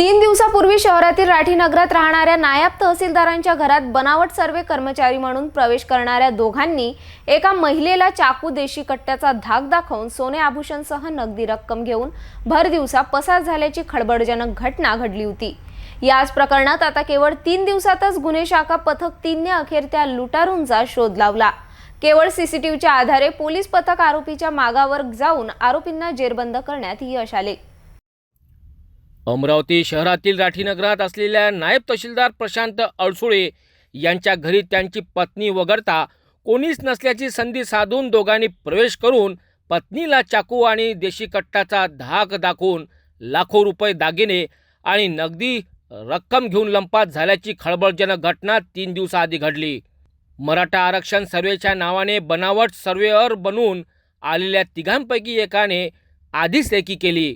तीन दिवसापूर्वी शहरातील राठीनगरात राहणाऱ्या नायब तहसीलदारांच्या घरात बनावट सर्वे कर्मचारी म्हणून प्रवेश करणाऱ्या दोघांनी एका महिलेला चाकू देशी कट्ट्याचा धाक दाखवून सोने आभूषणसह नगदी रक्कम घेऊन भर दिवसा पसार झाल्याची खळबळजनक घटना घडली होती. याच प्रकरणात आता केवळ तीन दिवसातच गुन्हे शाखा पथक तीनने अखेर त्या लुटारूंचा शोध लावला. केवळ सीसीटीव्हीच्या आधारे पोलीस पथक आरोपीच्या मागावर जाऊन आरोपींना जेरबंद करण्यात यश आले. अमरावती शहरातील राठीनगरात असलेल्या नायब तहसीलदार प्रशांत अडसुळे यांच्या घरी त्यांची पत्नी वगळता कोणीच नसल्याची संधी साधून दोघांनी प्रवेश करून पत्नीला चाकू आणि देशी कट्टाचा धाक दाखवून लाखो रुपये दागिने आणि नगदी रक्कम घेऊन लंपात झाल्याची खळबळजनक घटना तीन दिवसाआधी घडली. मराठा आरक्षण सर्वेच्या नावाने बनावट सर्वेअर बनवून आलेल्या तिघांपैकी एकाने आधीच लेखी केली.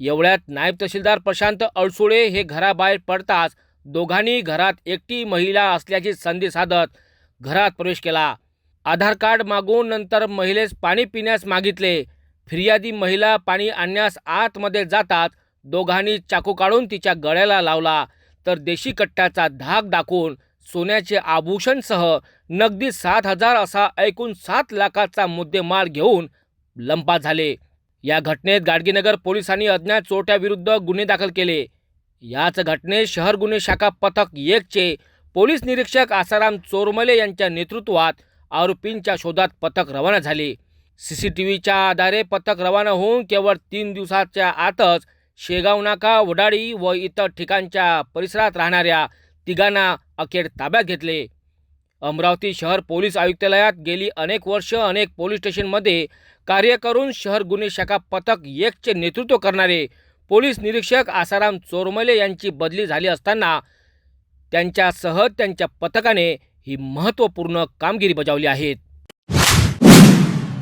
एवढ्यात नायब तहसीलदार प्रशांत अडसुळे हे घराबाहेर पडताच दोघांनी घरात एकटी महिला असल्याची संधी साधत घरात प्रवेश केला. आधार कार्ड मागून नंतर महिलेस पाणी पिण्यास मागितले. फिर्यादी महिला पाणी आणण्यास आतमध्ये जातात. दोघांनी चाकू काढून तिच्या गळ्याला लावला. तर देशी कट्ट्याचा धाक दाखवून सोन्याचे आभूषणसह नगदी सात हजार असा ऐकून सात लाखाचा मुद्देमाल घेऊन लंपा झाले. या घटनेत गाडगीनगर पोलिसांनी अज्ञात चोरट्याविरुद्ध गुन्हे दाखल केले. याच घटनेत शहर गुन्हे शाखा पथक एकचे पोलीस निरीक्षक आसाराम चोरमले यांच्या नेतृत्वात आरोपींच्या शोधात पथक रवाना झाले. सी सी टी व्हीच्या आधारे पथक रवाना होऊन केवळ तीन दिवसाच्या आतच शेगाव नाका वडाळी व इतर ठिकाणच्या परिसरात राहणाऱ्या तिघांना अखेर ताब्यात घेतले. अमरावती शहर पोलीस आयुक्तालयात गेली अनेक वर्ष अनेक पोलीस स्टेशनमध्ये कार्य करून शहर गुन्हे शाखा पथक एकचे नेतृत्व करणारे पोलीस निरीक्षक आसाराम चोरमले यांची बदली झाली असताना त्यांच्यासह त्यांच्या पथकाने ही महत्त्वपूर्ण कामगिरी बजावली आहेत